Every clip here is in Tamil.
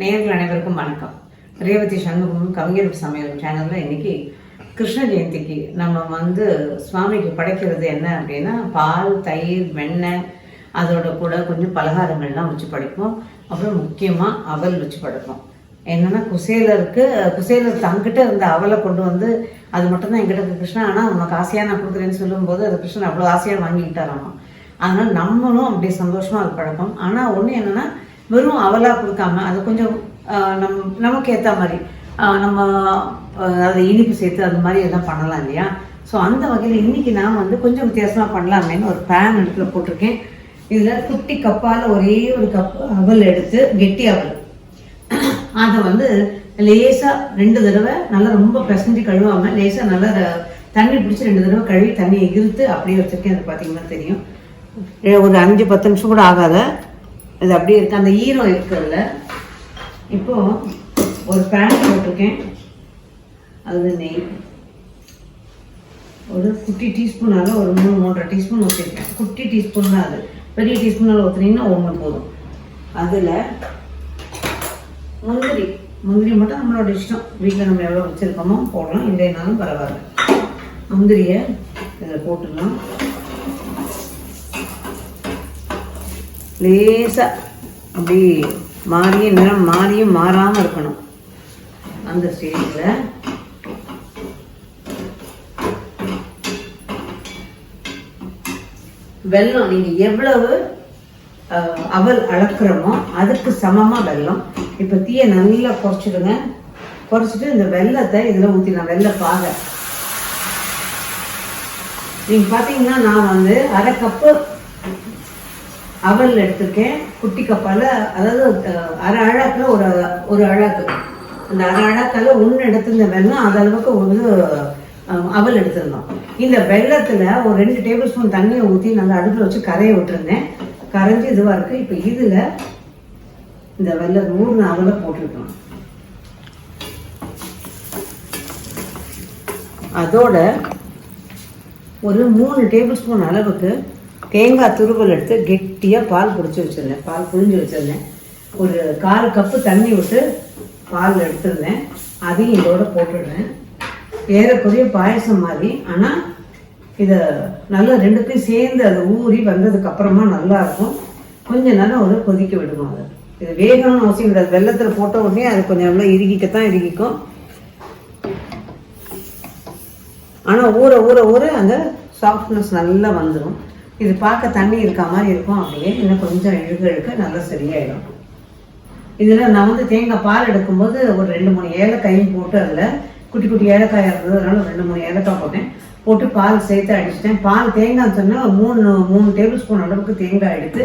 நேயர்கள் அனைவருக்கும் வணக்கம். ரேவதி சண்முகம் கவிஞர் சமையல் சேனலில் இன்னைக்கு கிருஷ்ண ஜெயந்திக்கு நம்ம வந்து சுவாமிக்கு படைக்கிறது என்ன அப்படின்னா பால் தயிர் வெண்ணெய் அதோட கூட கொஞ்சம் பலகாரங்கள்லாம் வச்சு படைப்போம். அப்புறம் முக்கியமாக அவல் வச்சு படைப்போம். என்னென்னா குசேலருக்கு குசேலர் தங்கிட்ட இருந்த அவலை கொண்டு வந்து அது மட்டும்தான் எங்கிட்ட இருக்கு கிருஷ்ணா. ஆனால் உனக்கு ஆசையாக நான் கொடுக்குறேன்னு சொல்லும்போது அது கிருஷ்ணன் அவ்வளோ ஆசையாக வாங்கிக்கிட்டாராமா. அதனால் நம்மளும் அப்படியே சந்தோஷமாக அது பழக்கம் ஆனால் ஒன்று என்னென்னா வெறும் அவலாக கொடுக்காம அது கொஞ்சம் நம் நமக்கு ஏற்ற மாதிரி. நம்ம அதை இனிப்பு சேர்த்து அது மாதிரி எல்லாம் பண்ணலாம் இல்லையா? ஸோ அந்த வகையில் இன்னைக்கு நான் வந்து கொஞ்சம் வித்தியாசமாக பண்ணலாமேன்னு ஒரு பேன் அடுப்பில் போட்டிருக்கேன். இதில் குட்டி கப்பால் ஒரே ஒரு கப் அவல் எடுத்து கெட்டி அவல். அதை வந்து லேசாக ரெண்டு தடவை நல்லா ரொம்ப பிசைஞ்சு கழுவாமல் லேசாக நல்லா தண்ணி பிடிச்சி ரெண்டு தடவை கழுவி தண்ணி எகிர்த்து அப்படியே வச்சிருக்கேன். அது பார்த்தீங்கன்னா தெரியும். ஒரு அஞ்சு பத்து நிமிஷம் கூட ஆகாத. இது அப்படியே இருக்கு. அந்த ஈரம் இருக்குல்ல. இப்போ ஒரு பேன் போட்டிருக்கேன். அது நெய். ஒரு குட்டி டீஸ்பூனால் ஒரு மூணு மூன்றரை டீஸ்பூன் ஊற்றிருக்கேன் குட்டி டீஸ்பூன் தான் அது. பெரிய டீஸ்பூனால் ஊற்றுனீங்கன்னா ஒன்று போதும். அதில் முந்திரி. முந்திரி மட்டும் நம்மளோட இஷ்டம். வீட்டில் நம்ம எவ்வளோ வச்சுருக்கோமோ போடலாம். இல்லைனாலும் பரவாயில்ல. முந்திரியை இதில் போட்டுடலாம். லேசாக அப்படி மாறியும் நிறம் மாறியும் மாறாமல் இருக்கணும். அந்த ஸ்டேஜில் வெல்லம் நீங்கள் எவ்வளவு அஹ், அவல் அளக்குறோமோ அதுக்கு சமமாக வெல்லம். இப்போ தீயை நல்லா குறைச்சிடுங்க குறைச்சிட்டு இந்த வெள்ளத்தை இதில் ஊற்றிடலாம் வெள்ளை பாகை. நீங்கள் பார்த்தீங்கன்னா நான் வந்து அரை கப்பு அவல் எடுத்திருக்கேன். குட்டி கப்பால் அதாவது அரை அழாக்கில் ஒரு ஒரு அழாக்கு அந்த அரை அழாக்கால ஒன்று எடுத்திருந்த வெள்ளம் அது அளவுக்கு ஒரு அவல் எடுத்திருந்தோம். இந்த வெள்ளத்தில் ஒரு ரெண்டு டேபிள் ஸ்பூன் தண்ணியை ஊற்றி நல்லா அடுப்பில் வச்சு கரையை விட்டுருந்தேன். கரைஞ்சி இதுவாக இருக்குது இப்போ இதில் இந்த வெள்ளை ஊர்ன அவலை போட்டிருக்கோம் அதோட ஒரு மூணு டேபிள் ஸ்பூன் அளவுக்கு தேங்காய் துருவல் எடுத்து கெட்டியாக பால் பிடிச்சி வச்சிருந்தேன். பால் புழிஞ்சு வச்சிருந்தேன். ஒரு கால் கப்பு தண்ணி விட்டு பால் எடுத்துருந்தேன். அதையும் இதோட போட்டுடுறேன். ஏறக்குறைய பாயசம் மாதிரி. ஆனால் இதை நல்லா ரெண்டுத்தையும் சேர்ந்து அது ஊறி வந்ததுக்கு அப்புறமா நல்லா இருக்கும். கொஞ்ச நேரம் ஒரு கொதிக்க விடணும் அதை. இது வேகணும்னு அவசியம் கிடையாது. வெள்ளத்தில் போட்ட உடனே அது கொஞ்சம் நல்லா இறுகிக்கத்தான் இறுகிக்கும். ஆனால் ஊற ஊற ஊற அந்த சாஃப்ட்னஸ் நல்லா வந்துடும் இது பார்க்க தண்ணி இருக்க மாதிரி இருக்கும் அப்படியே இன்னும் கொஞ்சம் இழுக்க இழுக்க நல்லா சரியாயிடும். இதில் நான் வந்து தேங்காய் பால் எடுக்கும்போது ஒரு ரெண்டு மூணு ஏலக்காயும் போட்டு அதில் குட்டி குட்டி ஏலக்காய் இருந்தது அதனால ஒரு ரெண்டு மூணு ஏலக்காய் போட்டேன். போட்டு பால் சேர்த்து அடிச்சிட்டேன். பால் தேங்காய் சொன்னால் மூணு மூணு டேபிள் ஸ்பூன் அளவுக்கு தேங்காய் எடுத்து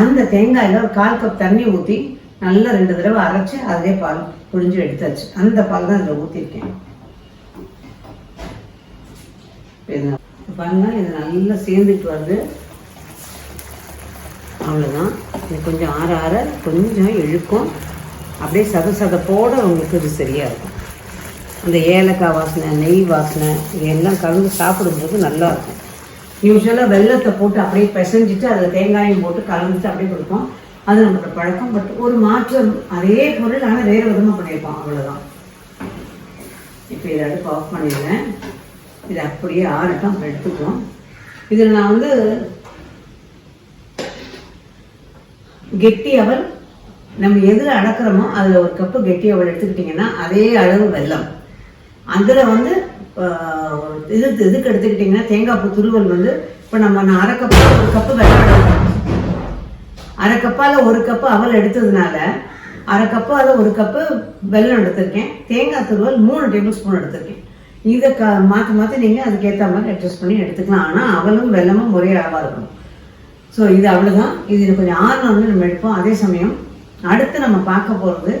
அந்த தேங்காயில் ஒரு கால் கப் தண்ணி ஊற்றி நல்லா ரெண்டு தடவை அரைச்சி அதே பால் புழிஞ்சு எடுத்தாச்சு. அந்த பால் தான் இதில் ஊற்றிருக்கேன் பாருங்கள் இது நல்லா சேர்ந்துட்டு வருது. அவ்வளோதான் இது கொஞ்சம் ஆற ஆற கொஞ்சம் இழுக்கும். அப்படியே சத சதப்போடு உங்களுக்கு இது சரியாக இருக்கும். அந்த ஏலக்காய் வாசனை நெய் வாசனை இதெல்லாம் கலந்து சாப்பிடும்போது நல்லா இருக்கும். யூஸ்வலாக வெள்ளத்தை போட்டு அப்படியே பிசைஞ்சிட்டு அதில் தேங்காயும் போட்டு கலந்துட்டு அப்படியே கொடுப்போம். அது நம்மளோட பழக்கம். பட் ஒரு மாற்றம் அதே பொருள் ஆனால் வேறு விதமாக பண்ணியிருப்போம். அவ்வளோதான் இப்போ இதை அடுப்பு ஆஃப் பண்ணிடுறேன். இது அப்படியே ஆறட்டும் அப்புறம் எடுத்துக்குவோம். இதில் நான் வந்து கெட்டி அவல் நம்ம எதில் அடக்கிறோமோ அதில் ஒரு கப்பு கெட்டி அவல் எடுத்துக்கிட்டிங்கன்னா அதே அளவு வெல்லம். அதில் வந்து ஆஹ், இது இதுக்கு எடுத்துக்கிட்டிங்கன்னா தேங்காய் பூ துருவல் வந்து இப்போ நம்ம நான் அரை கப்பு ஒரு கப்பு வெல்லம் எடுக்கிறோம் அரை கப்பால் ஒரு கப்பு அவல் எடுத்ததுனால அரை கப்பால் ஒரு கப்பு வெல்லம் எடுத்திருக்கேன். தேங்காய் துருவல் மூணு டேபிள் ஸ்பூன் எடுத்திருக்கேன். இதை க மாற்றி மாற்றி நீங்கள் அதுக்கேற்ற மாதிரி அட்ஜஸ்ட் பண்ணி எடுத்துக்கலாம். ஆனால் அவளும் வெள்ளமும் ஒரே அளவாக இருக்கணும். ஸோ இது அவ்வளோதான் இது கொஞ்சம் ஆறுனு நம்ம எடுப்போம். அதே சமயம் அடுத்து நம்ம பார்க்க போகிறது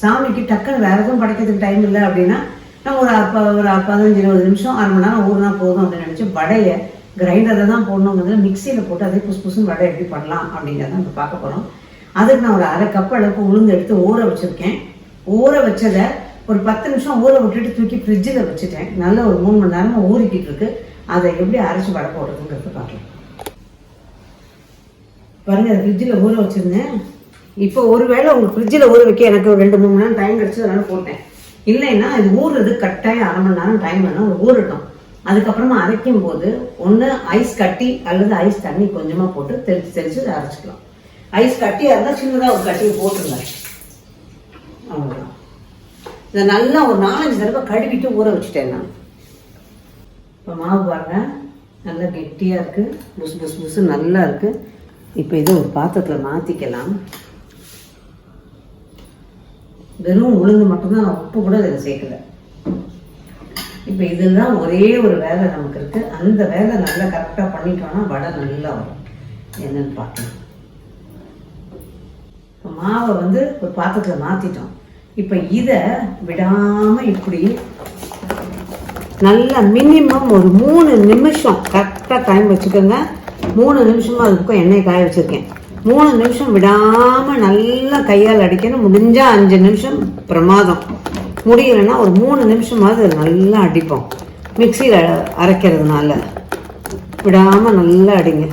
சாமிக்கு டக்குன்னு வேறு எதுவும் படைக்கிறதுக்கு டைம் இல்லை அப்படின்னா நம்ம ஒரு அப்போ ஒரு பதினஞ்சு இருபது நிமிஷம் அரை மணி நேரம் ஊர்னா போதும் அப்படின்னு நினச்சி வடையை கிரைண்டரில் தான் போடணுங்கிறது மிக்சியில் போட்டு அதே புஸ் புஸ்னு வடை எப்படி பண்ணலாம் அப்படிங்கிறத நம்ம பார்க்க போகிறோம் அதுக்கு நான் ஒரு அரை கப் அளவுக்கு உளுந்து எடுத்து ஊற வச்சுருக்கேன். ஊற வச்சதை ஒரு பத்து நிமிஷம் ஊற விட்டுட்டு தூக்கி ஃப்ரிட்ஜில் வச்சுட்டேன். நல்லா ஒரு மூணு மணி நேரமாக ஊறிக்கிட்டு இருக்கு. அதை எப்படி அரைச்சி வடை போடுறதுங்கிறத பார்க்கலாம். பாருங்க அதை ஃப்ரிட்ஜில் ஊற வச்சுருந்தேன். இப்போ ஒருவேளை உங்களுக்கு ஃப்ரிட்ஜில் ஊற வைக்க எனக்கு ஒரு ரெண்டு மூணு மணி நேரம் டைம் கிடச்சி அதனால போட்டேன். இல்லைன்னா இது ஊறுறது கட்டாயம் அரை மணி நேரம் டைம் வேணும் ஊறட்டும். அதுக்கப்புறமா அரைக்கும் போது ஒன்று ஐஸ் கட்டி அல்லது ஐஸ் தண்ணி கொஞ்சமாக போட்டு தெளித்து தெளித்து அரைச்சிக்கலாம். ஐஸ் கட்டியாக இருந்தால் சின்னதாக ஒரு கட்டியை போட்டுருங்க. அவ்வளோதான் இதை நல்லா ஒரு நாலஞ்சு தடவை கழுவிட்டு ஊற வச்சுட்டேன் நான். இப்போ மாவு பாருங்க. நல்லா கெட்டியாக இருக்குது புசு புசு புசு நல்லா இருக்குது இப்போ இதை ஒரு பாத்திரத்தில் மாற்றிக்கலாம் வெறும் உளுந்து மட்டும்தான் நான் உப்பு கூட இதில் சேர்க்கல. இப்போ இதுதான் ஒரே ஒரு வேலை நமக்கு இருக்குது அந்த வேலை நல்லா கரெக்டாக பண்ணிட்டோன்னா வடை நல்லா வரும். என்னன்னு பார்க்கலாம். இப்போ மாவை வந்து ஒரு பாத்திரத்தில் மாற்றிட்டோம் இப்போ இதை விடாமல் இப்படி நல்லா மினிமம் ஒரு மூணு நிமிஷம் கரெக்டாக டைம் வச்சுக்கோங்க. மூணு நிமிஷமா அதுக்கும் எண்ணெய் காய வச்சுருக்கேன். மூணு நிமிஷம் விடாமல் நல்லா கையால் அடிக்கணும். முடிஞ்சா அஞ்சு நிமிஷம் பிரமாதம். முடியலைன்னா ஒரு மூணு நிமிஷமாவது நல்லா அடிப்போம். மிக்சியில் அரைக்கிறதுனால. விடாமல் நல்லா அடிங்க.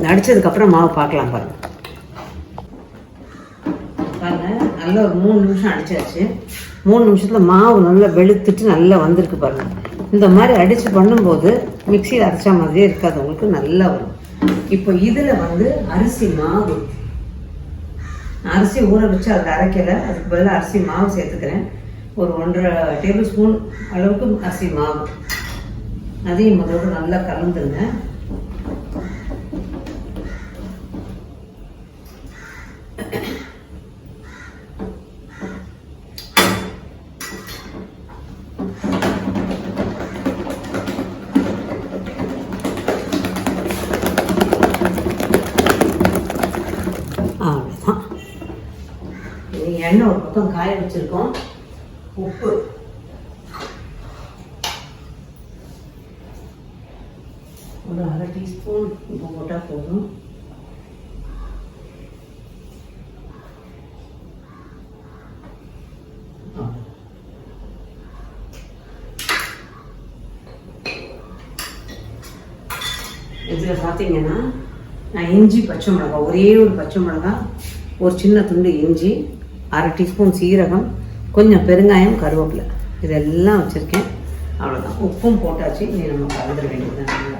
இந்த அடிச்சதுக்கப்புறம் மாவு பார்க்கலாம் பாருங்க. பாருங்க நல்ல ஒரு மூணு நிமிஷம் அடிச்சாச்சு. மூணு நிமிஷத்துல மாவு நல்லா வெளுத்துட்டு நல்லா வந்திருக்கு பாருங்க. இந்த மாதிரி அடிச்சு பண்ணும்போது மிக்சியில் அரைச்சா மாதிரியே இருக்காது. உங்களுக்கு நல்லா வரும். இப்போ இதுல வந்து அரிசி மாவு. அரிசி ஊற வச்சு அதை அரைக்கல. அதுக்கு பதிலாக அரிசி மாவு சேர்த்துக்கிறேன். ஒரு ஒன்றரை டேபிள் ஸ்பூன் அளவுக்கு அரிசி மாவு. அதையும் முதல்ல நல்லா கலந்துருங்க. பக்கம் காய வச்சிருக்கோம் உப்பு ஒரு அரை டீஸ்பூன் உப்பு போட்டால் போதும் அவ்வளவுதான். இதில் பார்த்தீங்கன்னா நான் இஞ்சி பச்சை மிளகா ஒரே ஒரு பச்சை மிளகா ஒரு சின்ன துண்டு இஞ்சி அரை டீஸ்பூன் சீரகம் கொஞ்சம் பெருங்காயம் கருவேப்பிலை. இதெல்லாம் வச்சுருக்கேன். அவ்வளோதான் உப்பும் போட்டாச்சு. நீ நம்ம கலந்துட வேண்டியது நல்லா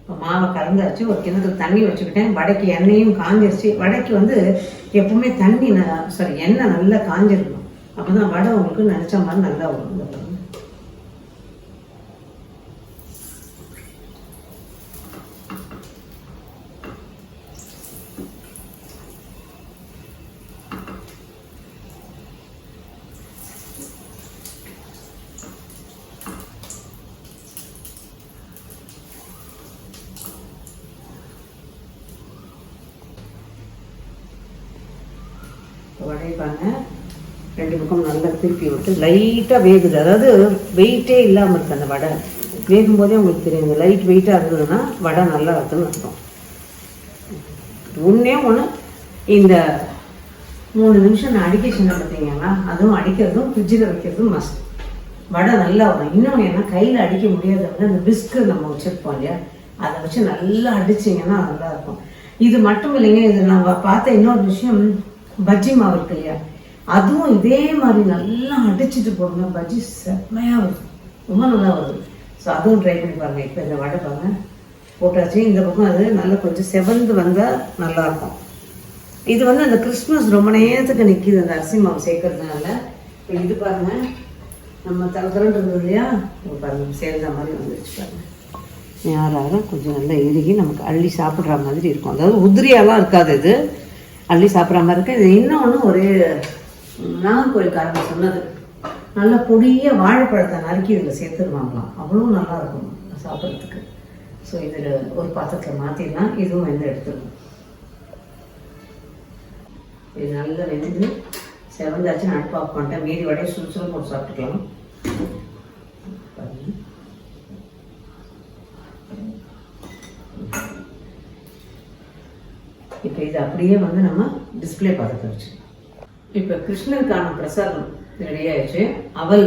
இப்போ மாவை கலந்தாச்சு ஒரு கிணத்துல தண்ணி வச்சுக்கிட்டேன். வடைக்கு எண்ணெயும் காஞ்சிருச்சு. வடைக்கு வந்து எப்பவுமே தண்ணி சாரி எண்ணெய் நல்லா காஞ்சிருக்கணும். அப்போ தான் வடை உங்களுக்கு நினச்ச மாதிரி நல்லா வரும் இந்த பாருங்க. வடைப்பாங்க ரெண்டு பக்கம் நல்லா திருப்பி விட்டு லைட்டாக வேகுது. அதாவது வெயிட்டே இல்லாமல் இருக்குது அந்த வடை. வேகும் போதே உங்களுக்கு தெரியுங்க லைட் வெயிட்டாக இருந்ததுன்னா வடை நல்லா இருக்குன்னு அர்த்தம். ஒன்றே ஒன்று இந்த மூணு நிமிஷம் நான் அடிக்க சொன்ன பார்த்தீங்கன்னா அதுவும் அடிக்கிறதும் ஃப்ரிட்ஜில் வைக்கிறதும் மஸ்ட் வடை நல்லா வரும். இன்னொன்று ஏன்னா கையில் அடிக்க முடியாத விட அந்த பிஸ்கு நம்ம வச்சுருப்போம் இல்லையா? அதை வச்சு நல்லா அடிச்சிங்கன்னா நல்லா இருக்கும். இது மட்டும் இல்லைங்க இது நான் பார்த்த இன்னொரு விஷயம் பஜ்ஜி மாவு இருக்கு இல்லையா? அதுவும் இதே மாதிரி நல்லா அடிச்சுட்டு போடுங்க பஜ்ஜி செம்மையாக வரும். ரொம்ப நல்லா வருது ஸோ அதுவும் ட்ரை பண்ணி பாருங்க. இப்போ இந்த வடை பாருங்க. போட்டாச்சு. இந்த பக்கம் அது நல்லா கொஞ்சம் செவந்து வந்தால் நல்லாயிருக்கும். இது வந்து அந்த கிறிஸ்மஸ் ரொம்ப நேரத்துக்கு நிற்கிது அந்த அரிசி மாவு சேர்க்கறதுனால. இப்போ இது பாருங்க. நம்ம தலத்தலன்னு இருந்தது இல்லையா? இப்போ பாருங்க. சேர்ந்த மாதிரி வந்துருச்சு பாருங்க. யாராக கொஞ்சம் நல்லா இறுகி நமக்கு அள்ளி சாப்பிட்ற மாதிரி இருக்கும். அதாவது உதிரியாலாம் இருக்காது இது. அள்ளி சாப்பிட்ற மாதிரி இருக்கு இது இன்னொன்று ஒரு நாகர்கோயில்காரங்க சொன்னது. நல்ல பொடிய வாழைப்பழத்தை நறுக்கி இதில் சேர்த்துருவாங்களாம். அவ்வளோ நல்லா இருக்கும் சாப்பிட்றதுக்கு. ஸோ இதில் ஒரு பாத்திரத்தில் மாற்றிடலாம் இதுவும் வந்து எடுத்துருவோம். இது நல்லா வெந்து செவந்தாச்சு நான் அடுப்பு ஆஃப் பண்ணிட்டேன். மீதி வடையை சுறுசுறு போட்டு சாப்பிட்டுக்கலாம். இப்போ இது அப்படியே வந்து நம்ம டிஸ்ப்ளே பார்த்துட்டு வச்சுக்கலாம். இப்போ கிருஷ்ணருக்கான பிரசாதம் ரெடி ஆயிடுச்சு. அவல்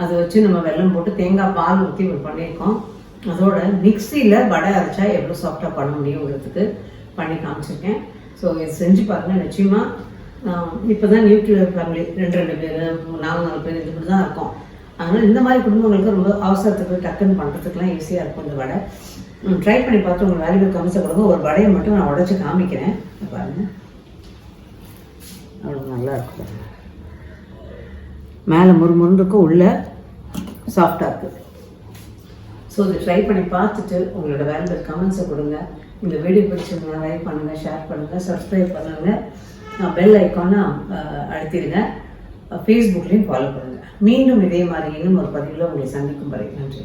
அதை வச்சு நம்ம வெல்லம் போட்டு தேங்காய் பால் ஊற்றி பண்ணியிருக்கோம். அதோட மிக்சியில் வடை அரைச்சா எவ்வளோ சாஃப்டாக பண்ண முடியுங்கிறதுக்கு பண்ணி காமிச்சிருக்கேன். ஸோ இது செஞ்சு பாருங்கள் நிச்சயமாக இப்போ தான் நியூக்ளியர் ஃபேமிலி ரெண்டு ரெண்டு பேர் நாலு நாலு பேர் இது இப்படி தான் இருக்கும். அதனால் இந்த மாதிரி குடும்பங்களுக்கு ரொம்ப அவசரத்துக்கு டக்குன்னு பண்ணுறதுக்குலாம் ஈஸியாக இருக்கும் இந்த வடை. ட்ரை பண்ணி பார்த்து உங்கள் வேல்யூ கமிச்ச கொடுங்க ஒரு வடையை மட்டும் நான் உடச்சி காமிக்கிறேன். பாருங்கள் அவ்வளோ நல்லா இருக்கும் மேலே முறுமுறுன்னு இருக்கும் உள்ள சாஃப்டாக இருக்குது ஸோ இதை ட்ரை பண்ணி பார்த்துட்டு உங்களோட வேல்யூ கமெண்ட்ஸை கொடுங்க. இந்த வீடியோ பிடிச்சிருந்தா லைக் பண்ணுங்கள் ஷேர் பண்ணுங்கள் சப்ஸ்கிரைப் பண்ணுங்கள் பெல் ஐக்கானை அழுத்திடுங்க. ஃபேஸ்புக்லேயும் ஃபாலோ பண்ணுங்கள் மீண்டும் இதே மாதிரி இன்னும் ஒரு பதிவில் உங்களை சந்திக்கும் வரை நன்றி.